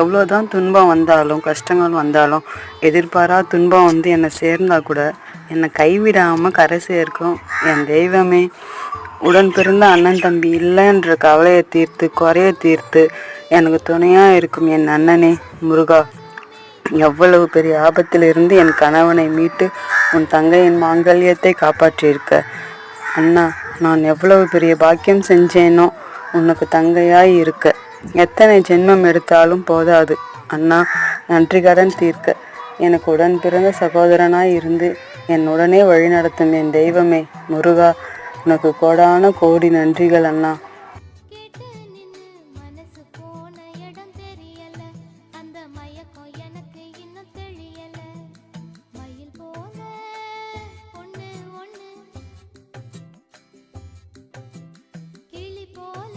எவ்வளோதான் துன்பம் வந்தாலும் கஷ்டங்கள் வந்தாலும் எதிர்பாரா துன்பம் வந்து என்னை சேர்ந்தால் கூட என்னை கைவிடாமல் கரை சேர்க்கும். என் தெய்வமே உடன் பிறந்த அண்ணன் தம்பி இல்லைன்ற கவலையை தீர்த்து குறைய தீர்த்து எனக்கு துணையாக இருக்கும் என் அண்ணனே முருகா. எவ்வளவு பெரிய ஆபத்திலிருந்து என் கணவனை மீட்டு உன் தங்கையின் மாங்கல்யத்தை காப்பாற்றியிருக்க. அண்ணா நான் எவ்வளவு பெரிய பாக்கியம் செஞ்சேனோ உனக்கு தங்கையாய் இருக்க. எத்தனை ஜென்மம் எடுத்தாலும் போதாது. அண்ணா நன்றிகடன் தீர்க்க. எனக்கு உடன் பிறந்த சகோதரனாய் இருந்து என்னுடனே வழிநடத்தும் என் தெய்வமே முருகா. உனக்கு கோடான கோடி நன்றிகள் அண்ணா. போல